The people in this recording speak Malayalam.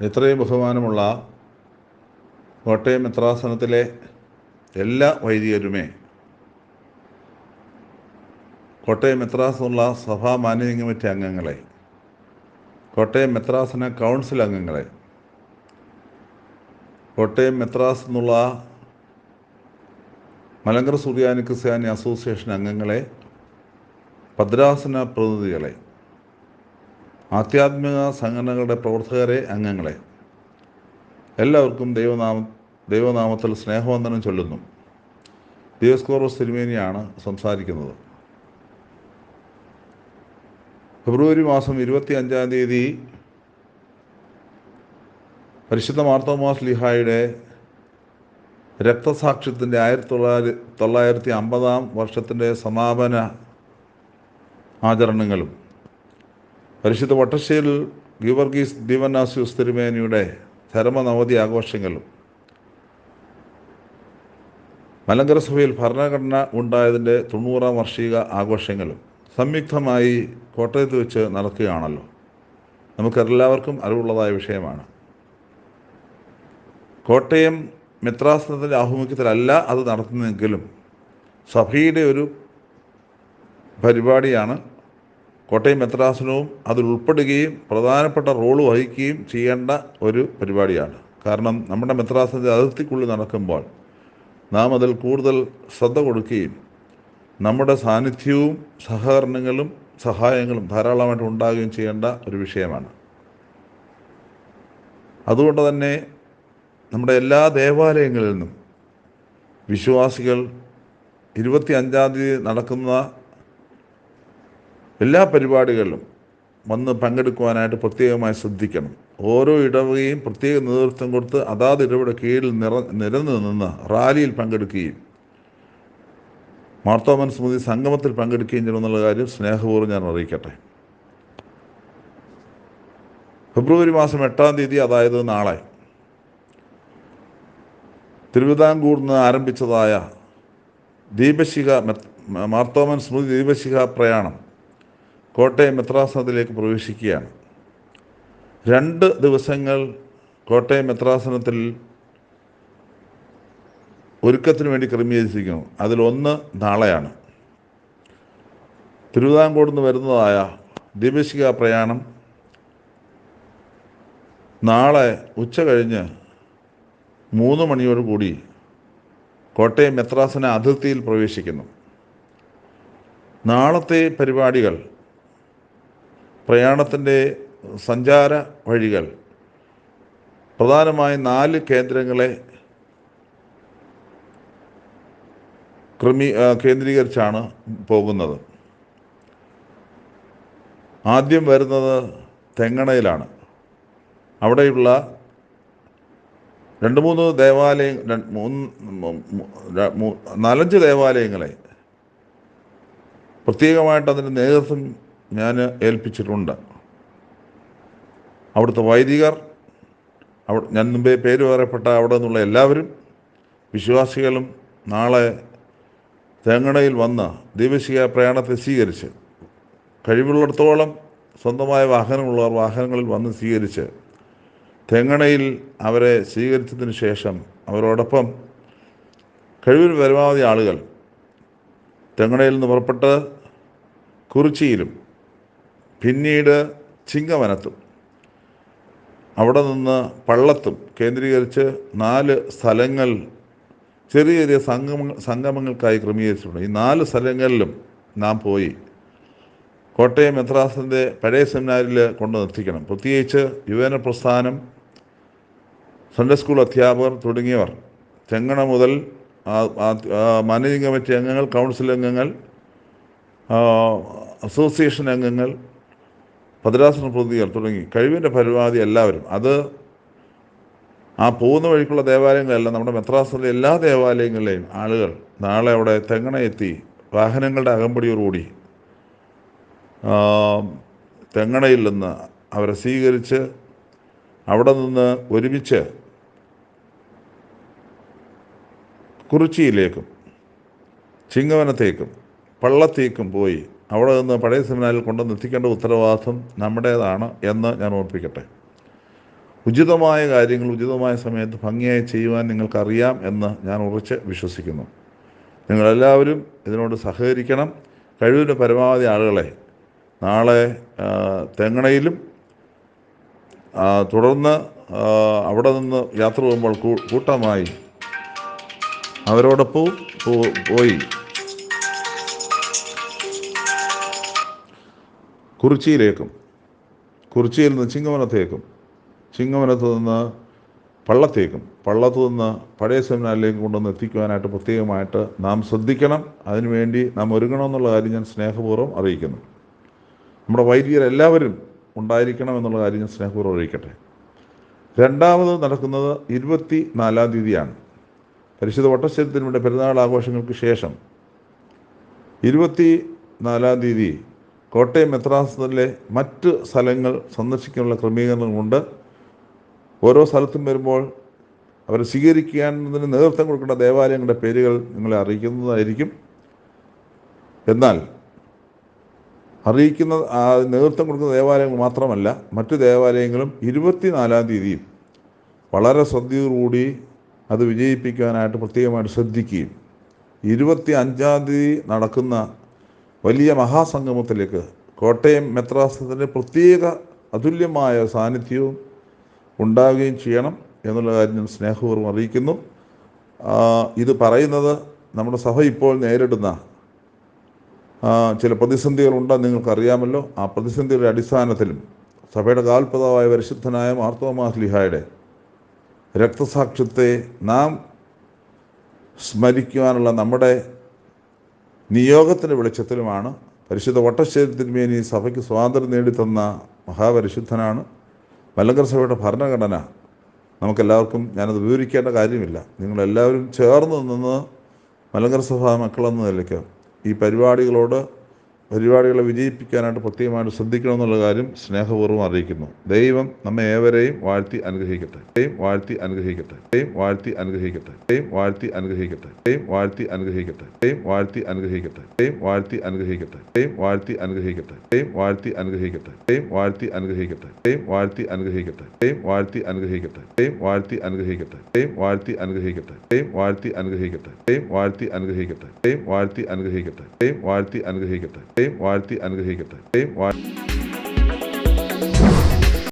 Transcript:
ഇത്രയും ബഹുമാനമുള്ള കോട്ടയം മെത്രാസനത്തിലെ എല്ലാ വൈദികരുമേ കോട്ടയം മെത്രാസനുള്ള സഭാ മാനേജിംഗ് കമ്മിറ്റി അംഗങ്ങളെ കോട്ടയം മെത്രാസന കൗൺസിൽ അംഗങ്ങളെ കോട്ടയം മെത്രാസ് എന്നുള്ള മലങ്കര സുറിയാനി ക്രിസ്ത്യാനി അസോസിയേഷൻ അംഗങ്ങളെ ഭദ്രാസന പ്രതിനിധികളെ ആധ്യാത്മിക സംഘടനകളുടെ പ്രവർത്തകരെ അംഗങ്ങളെ. എല്ലാവർക്കും ദൈവനാമ ദൈവനാമത്തിൽ സ്നേഹവന്ദനം ചൊല്ലുന്നു. ദിയോസ്കോറോസ് സിനിമേനിയാണ് സംസാരിക്കുന്നത്. ഫെബ്രുവരി മാസം ഇരുപത്തി അഞ്ചാം തീയതി പരിശുദ്ധ മാർത്തോമാസ് ലിഹായുടെ രക്തസാക്ഷ്യത്തിന്റെ ആയിരത്തി തൊള്ളായിരത്തി തൊള്ളായിരത്തി അമ്പതാം വർഷത്തിന്റെ സമാപന ആചരണങ്ങളും പരിശുദ്ധ വട്ടശ്ശേരിൽ ഗീവർഗീസ് ദീവനാസ്യൂസ് തിരുമേനിയുടെ ചരമനവധി ആഘോഷങ്ങളും മലങ്കര സഭയിൽ ഭരണഘടന ഉണ്ടായതിന്റെ തൊണ്ണൂറാം വാർഷിക ആഘോഷങ്ങളും സംയുക്തമായി കോട്ടയത്ത് വെച്ച് നടക്കുകയാണല്ലോ. നമുക്കെല്ലാവർക്കും അറിവുള്ളതായ വിഷയമാണ്. കോട്ടയം മിത്രാസനത്തിന്റെ ആഭിമുഖ്യത്തിലല്ല അത് നടത്തുന്നതെങ്കിലും സഭയുടെ ഒരു പരിപാടിയാണ് കോട്ടയം മെത്രാസനവും അതിൽ ഉൾപ്പെടുകയും പ്രധാനപ്പെട്ട റോൾ വഹിക്കുകയും ചെയ്യേണ്ട ഒരു പരിപാടിയാണ്. കാരണം നമ്മുടെ മെത്രാസനത്തെ അതിർത്തിക്കുള്ളിൽ നടക്കുമ്പോൾ നാം അതിൽ കൂടുതൽ ശ്രദ്ധ കൊടുക്കുകയും നമ്മുടെ സാന്നിധ്യവും സഹകരണങ്ങളും സഹായങ്ങളും ധാരാളമായിട്ട് ഉണ്ടാകുകയും ചെയ്യേണ്ട ഒരു വിഷയമാണ്. അതുകൊണ്ട് തന്നെ നമ്മുടെ എല്ലാ ദേവാലയങ്ങളിൽ നിന്നും വിശ്വാസികൾ ഇരുപത്തി അഞ്ചാം തീയതി നടക്കുന്ന എല്ലാ പരിപാടികളിലും വന്ന് പങ്കെടുക്കുവാനായിട്ട് പ്രത്യേകമായി ശ്രദ്ധിക്കണം. ഓരോ ഇടവകയും പ്രത്യേക നേതൃത്വം കൊടുത്ത് അതാത് ഇടവയുടെ കീഴിൽ നിറ നിരന്നു നിന്ന് റാലിയിൽ പങ്കെടുക്കുകയും മാർത്തോമൻ സ്മൃതി സംഗമത്തിൽ പങ്കെടുക്കുകയും ചെയ്യുമെന്നുള്ള കാര്യം സ്നേഹപൂർവം ഞാൻ അറിയിക്കട്ടെ. ഫെബ്രുവരി മാസം എട്ടാം തീയതി അതായത് നാളെ തിരുവിതാംകൂർ നിന്ന് ആരംഭിച്ചതായ ദീപശിഖ മാർത്തോമൻ സ്മൃതി ദീപശിഖ പ്രയാണം കോട്ടയം മെത്രാസനത്തിലേക്ക് പ്രവേശിക്കുകയാണ്. രണ്ട് ദിവസങ്ങൾ കോട്ടയം മെത്രാസനത്തിൽ ഒരുക്കത്തിന് വേണ്ടി ക്രമീകരിച്ചിരിക്കുന്നു. അതിലൊന്ന് നാളെയാണ്. തിരുവിതാംകൂട് നിന്ന് വരുന്നതായ ദീപശിക പ്രയാണം നാളെ ഉച്ച കഴിഞ്ഞ് മൂന്ന് മണിയോടുകൂടി കോട്ടയം മെത്രാസന അതിർത്തിയിൽ പ്രവേശിക്കുന്നു. നാളത്തെ പരിപാടികൾ പ്രയാണത്തിന്റെ സഞ്ചാര വഴികൾ. പ്രധാനമായും നാല് കേന്ദ്രങ്ങളെ ക്രമീ കേന്ദ്രീകരിച്ചാണ് പോകുന്നത്. ആദ്യം വരുന്നത് തെങ്ങണയിലാണ്. അവിടെയുള്ള രണ്ട് മൂന്ന് ദേവാലയം മൂന്ന് നാലഞ്ച് ദേവാലയങ്ങളെ പ്രത്യേകമായിട്ട് അതിന്റെ നേതൃത്വം ഞാൻ ഏൽപ്പിച്ചിട്ടുണ്ട്. അവിടുത്തെ വൈദികർ അവിടെ ഞാൻ മുമ്പേ പേര് പറയപ്പെട്ട അവിടെ നിന്നുള്ള എല്ലാവരും വിശ്വാസികളും നാളെ തേങ്ങണയിൽ വന്ന് ദീപശിക പ്രയാണത്തെ സ്വീകരിച്ച് കഴിവുള്ളിടത്തോളം സ്വന്തമായ വാഹനമുള്ളവർ വാഹനങ്ങളിൽ വന്ന് സ്വീകരിച്ച് തെങ്ങണയിൽ അവരെ സ്വീകരിച്ചതിന് ശേഷം അവരോടൊപ്പം കഴിവിൽ പരമാവധി ആളുകൾ തെങ്ങണയിൽ നിന്ന് പുറപ്പെട്ട് കുറിച്ചിയിലും പിന്നീട് ചിങ്ങവനത്തും അവിടെ നിന്ന് പള്ളത്തും കേന്ദ്രീകരിച്ച് നാല് സ്ഥലങ്ങൾ ചെറിയ ചെറിയ സംഗമ സംഗമങ്ങൾക്കായി ക്രമീകരിച്ചിട്ടുണ്ട്. ഈ നാല് സ്ഥലങ്ങളിലും നാം പോയി കോട്ടയം മെത്രാസിന്റെ പഴയ സെമിനാരിൽ കൊണ്ട് നിർത്തിക്കണം. പ്രത്യേകിച്ച് യുവന പ്രസ്ഥാനം സൺഡേ സ്കൂൾ അധ്യാപകർ തുടങ്ങിയവർ ചെങ്ങണ മുതൽ മാനേജിംഗ് കമ്മിറ്റി അംഗങ്ങൾ കൗൺസിൽ അംഗങ്ങൾ അസോസിയേഷൻ അംഗങ്ങൾ ഭദ്രാസന പ്രതിനിധികൾ തുടങ്ങി. കഴിവിന്റെ പരമാവധി എല്ലാവരും. അത് ആ പോകുന്ന വഴിക്കുള്ള ദേവാലയങ്ങളെല്ലാം നമ്മുടെ മെത്രാസിലെ എല്ലാ ദേവാലയങ്ങളിലെയും ആളുകൾ നാളെ അവിടെ തെങ്ങണ എത്തി വാഹനങ്ങളുടെ അകമ്പടിയോടുകൂടി തെങ്ങണയിൽ നിന്ന് അവരെ സ്വീകരിച്ച് അവിടെ നിന്ന് ഒരുമിച്ച് കുറിച്ചിയിലേക്കും ചിങ്ങവനത്തേക്കും പള്ളത്തേക്കും പോയി അവിടെ നിന്ന് പഴയ സെമിനാരിൽ കൊണ്ടുവന്ന് എത്തിക്കേണ്ട ഉത്തരവാദിത്വം നമ്മുടേതാണ് എന്ന് ഞാൻ ഓർപ്പിക്കട്ടെ. ഉചിതമായ കാര്യങ്ങൾ ഉചിതമായ സമയത്ത് ഭംഗിയായി ചെയ്യുവാൻ നിങ്ങൾക്കറിയാം എന്ന് ഞാൻ ഉറച്ച് വിശ്വസിക്കുന്നു. നിങ്ങളെല്ലാവരും ഇതിനോട് സഹകരിക്കണം. കഴിവിന്റെ പരമാവധി ആളുകളെ നാളെ തെങ്ങണയിലും തുടർന്ന് അവിടെ നിന്ന് യാത്ര പോകുമ്പോൾ കൂട്ടമായി അവരോടൊപ്പം പോയി കുറിച്ചിയിലേക്കും കുറിച്ചിയിൽ നിന്ന് ചിങ്ങവനത്തേക്കും ചിങ്ങവനത്ത് നിന്ന് പള്ളത്തേക്കും പള്ളത്ത് നിന്ന് പഴയ സെമിനാറിലേക്കും കൊണ്ടുവന്ന് എത്തിക്കുവാനായിട്ട് പ്രത്യേകമായിട്ട് നാം ശ്രദ്ധിക്കണം. അതിനുവേണ്ടി നാം ഒരുങ്ങണമെന്നുള്ള കാര്യം ഞാൻ സ്നേഹപൂർവം അറിയിക്കുന്നു. നമ്മുടെ വൈദികരെല്ലാവരും ഉണ്ടായിരിക്കണം എന്നുള്ള കാര്യം ഞാൻ സ്നേഹപൂർവം അറിയിക്കട്ടെ. രണ്ടാമത് നടക്കുന്നത് ഇരുപത്തി നാലാം തീയതിയാണ്. പരിശുദ്ധ വട്ടശ്ശേരത്തിനുവേണ്ടി പെരുന്നാൾ ആഘോഷങ്ങൾക്ക് ശേഷം ഇരുപത്തി നാലാം തീയതി കോട്ടയം മെത്രാസിലെ മറ്റ് സ്ഥലങ്ങൾ സന്ദർശിക്കാനുള്ള ക്രമീകരണങ്ങളുണ്ട് ഓരോ സ്ഥലത്തും വരുമ്പോൾ അവരെ സ്വീകരിക്കാനതിന് നേതൃത്വം കൊടുക്കേണ്ട ദേവാലയങ്ങളുടെ പേരുകൾ നിങ്ങളെ അറിയിക്കുന്നതായിരിക്കും. എന്നാൽ അറിയിക്കുന്ന നേതൃത്വം കൊടുക്കുന്ന ദേവാലയങ്ങൾ മാത്രമല്ല മറ്റു ദേവാലയങ്ങളും ഇരുപത്തിനാലാം തീയതിയും വളരെ ശ്രദ്ധയോടുകൂടി അത് വിജയിപ്പിക്കാനായിട്ട് പ്രത്യേകമായിട്ട് ശ്രദ്ധിക്കുകയും ഇരുപത്തി അഞ്ചാം തീയതി നടക്കുന്ന വലിയ മഹാസംഗമത്തിലേക്ക് കോട്ടയം മെത്രാസത്തിന്റെ പ്രത്യേക അതുല്യമായ സാന്നിധ്യവും ഉണ്ടാവുകയും ചെയ്യണം എന്നുള്ള കാര്യം ഞാൻ സ്നേഹപൂർവം അറിയിക്കുന്നു. ഇത് പറയുന്നത് നമ്മുടെ സഭ ഇപ്പോൾ നേരിടുന്ന ചില പ്രതിസന്ധികളുണ്ടെന്ന് നിങ്ങൾക്കറിയാമല്ലോ. ആ പ്രതിസന്ധിയുടെ അടിസ്ഥാനത്തിലും സഭയുടെ കാൽപതാവായ പരിശുദ്ധനായ മാർത്തോമാസ്ലിഹായുടെ രക്തസാക്ഷ്യത്തെ നാം സ്മരിക്കുവാനുള്ള നമ്മുടെ നിയോഗത്തിന്റെ വെളിച്ചത്തിലുമാണ്. പരിശുദ്ധ ഈ സഭയ്ക്ക് സ്വാതന്ത്ര്യം നേടിത്തന്ന മഹാപരിശുദ്ധനാണ്. മലങ്കർ സഭയുടെ ഭരണഘടന നമുക്കെല്ലാവർക്കും ഞാനത് വിവരിക്കേണ്ട കാര്യമില്ല. നിങ്ങളെല്ലാവരും ചേർന്ന് നിന്ന് മലങ്കർ സഭ മക്കളെന്ന നിലയ്ക്ക് ഈ പരിപാടികളോട് പരിപാടികളെ വിജയിപ്പിക്കാനായിട്ട് പ്രത്യേകമായിട്ട് ശ്രദ്ധിക്കണമെന്നുള്ള കാര്യം സ്നേഹപൂർവം അറിയിക്കുന്നു ദൈവം നമ്മെ ഏവരെയും വാഴ്ത്തി അനുഗ്രഹിക്കട്ടെ ദൈവം വാഴ്ത്തി അനുഗ്രഹിക്കട്ടെ ദൈവം വാഴ്ത്തി അനുഗ്രഹിക്കട്ടെ ദൈവം വാഴ്ത്തി അനുഗ്രഹിക്കട്ടെ ദൈവം വാഴ്ത്തി അനുഗ്രഹിക്കട്ടെ ദൈവം വാഴ്ത്തി അനുഗ്രഹിക്കട്ടെ ദൈവം വാഴ്ത്തി അനുഗ്രഹിക്കട്ടെ ദൈവം വാഴ്ത്തി അനുഗ്രഹിക്കട്ടെ ദൈവം വാഴ്ത്തി അനുഗ്രഹിക്കട്ടെ ദൈവം വാഴ്ത്തി അനുഗ്രഹിക്കട്ടെ ദൈവം വാഴ്ത്തി അനുഗ്രഹിക്കട്ടെ ദൈവം വാഴ്ത്തി അനുഗ്രഹിക്കട്ടെ ദൈവം വാഴ്ത്തി അനുഗ്രഹിക്കട്ടെ ദൈവം വാഴ്ത്തി അനുഗ്രഹിക്കട്ടെ ദൈവം വാഴ്ത്തി അനുഗ്രഹിക്കട്ടെ ദൈവം വാഴ്ത്തി അനുഗ്രഹിക്കട്ടെ ദൈവം വാഴ്ത്തി അനുഗ്രഹിക്കട്ടെ വാഴ്ത്തി അനുഗ്രഹിക്കട്ടെ വാഴ്ത്തി അനുഗ്രഹിക്കട്ടെ. വാഴ്ത്തി